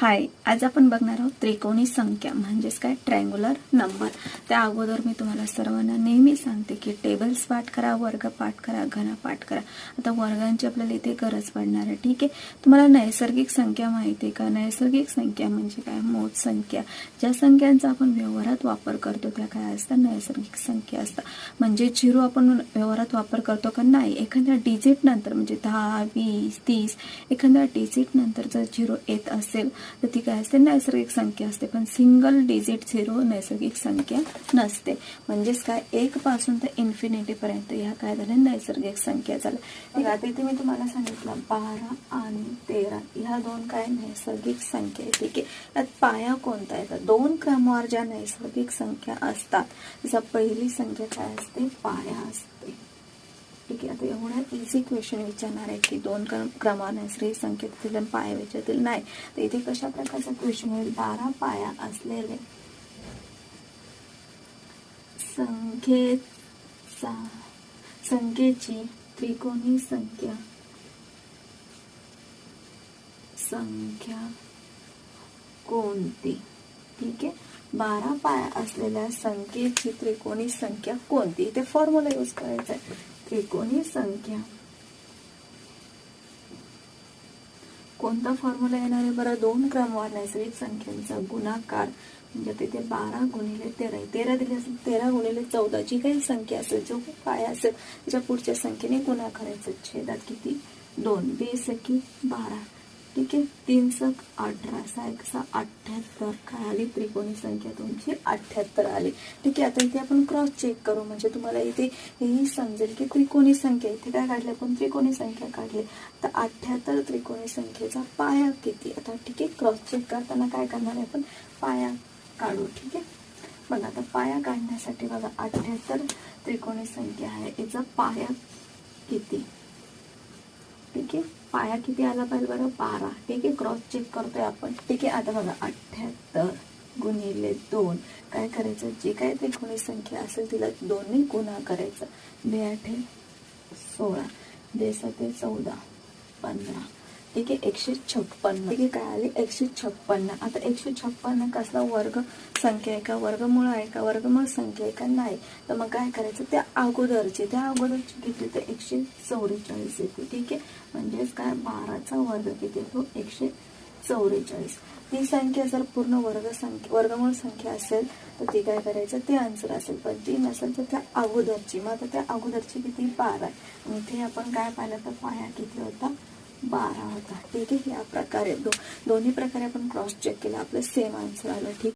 हाय आज आपण बघणार आहोत त्रिकोणी संख्या म्हणजेच काय? Triangular number. त्या अगोदर मी तुम्हाला सर्वांना नेहमी सांगते की टेबल्स पाठ करा वर्ग पाठ करा घना पाठ करा. आता वर्गांची आपल्याला इथे गरज पडणार आहे ठीक आहे? तुम्हाला नैसर्गिक संख्या माहिती आहे का? नैसर्गिक संख्या म्हणजे काय? मोज संख्या. ज्या संख्यांचा आपण व्यवहारात वापर करतो त्या काय असतात? नैसर्गिक संख्या असतात. म्हणजे झिरो आपण व्यवहारात वापर करतो का? नाही. एखाद्या डिजिट नंतर म्हणजे दहा वीस तीस एखाद्या डिजिट नंतर जर झिरो येत असेल तर ती काय असते नैसर्गिक संख्या असते. पण सिंगल डिजिट झिरो नैसर्गिक संख्या नसते. म्हणजेच काय एक पासून तर इन्फिनिटीपर्यंत ह्या काय झाल्या नैसर्गिक संख्या झाल्या. तिथे मी तुम्हाला सांगितलं बारा आणि तेरा ह्या दोन काय नैसर्गिक संख्या आहे ठीक आहे? त्यात पाया कोणता येतात दोन क्रमवार ज्या नैसर्गिक संख्या असतात जसं पहिली संख्या काय असते? पाया असते. ठीक आहे आता एवढा इझी क्वेश्चन विचारणार आहे की दोन क्रम श्री संकेत संख्येतील पाया विचारतील. नाही. तर इथे कशा प्रकारचा क्वेश्चन होईल? बारा पाया असलेले संख्येचा संख्येची त्रिकोणी संख्या. संख्या कोणती? ठीक आहे? बारा पाया असलेल्या संख्येची त्रिकोणी संख्या कोणती? इथे फॉर्म्युला यूज करायचा आहे. त्रिकोणी संख्या. कोणता फॉर्म्युला येणार? आहे बरं दोन क्रमवार नैसर्गिक संख्यांचा गुणाकार. म्हणजे तिथे बारा गुणिले तेरा. तेरा दिले असेल तेरा गुणिले चौदा. जी काही संख्या असेल जो काय असेल त्याच्या पुढच्या संख्येने गुणाकारायचं छेदात किती? दोन. बेस की बारा. ठीक आहे. तीन सक अठरा सहा एक सहा अठ्ठ्याहत्तर. काय आली? त्रिकोणी संख्या तुमची अठ्ठ्याहत्तर आली. ठीक आहे आता इथे आपण क्रॉस चेक करू. म्हणजे तुम्हाला इथे हेही समजेल की त्रिकोणी संख्या. इथे काय काढली आपण? त्रिकोणी संख्या काढली. तर अठ्ठ्याहत्तर त्रिकोणी संख्येचा पाया किती? आता ठीक आहे क्रॉस चेक करताना काय करणार आहे आपण? पाया काढू. ठीक आहे? बघा आता पाया काढण्यासाठी बघा अठ्ठ्याहत्तर त्रिकोणी संख्या आहे. याचा पाया किती? ठीक आहे? पाया किती आला पाहिजे बरं? बारा. ठीक आहे? क्रॉस चेक करतोय आपण. ठीक आहे? आता बघा अठ्ठ्याहत्तर गुणिले दोन. काय करायचं? जे काय त्रिकोणी संख्या असेल तिला दोन्ही गुणा करायचं. बे आठे सोळा. बे सते चौदा. पंधरा. ठीक आहे एकशे छप्पन्न. ठीक आहे काय आले? एकशे छप्पन्न. आता एकशे छप्पन्न कसला वर्ग संख्या आहे का? वर्गमूळ आहे का? वर्गमूळ संख्या आहे का? नाही. तर मग काय करायचं? त्या अगोदरची त्या अगोदरची घेतली तर एकशे चौवेचाळीस येते. ठीक आहे? म्हणजेच काय? बाराचा वर्ग किती येतो एकशे चौवेचाळीस. ती संख्या जर पूर्ण वर्ग संख्या वर्गमूळ संख्या असेल तर ती काय करायचं? ते आन्सर असेल. पण ती नसेल तर त्या अगोदरची. मग आता त्या अगोदरची किती? बारा. आहे इथे आपण काय पाहिलं? तर पाया किती होता? बारा होता. ठीक आहे? या प्रकारे दो दोन्ही प्रकारे आपण क्रॉस चेक केला. आपलं सेम आन्सर आलं. ठीक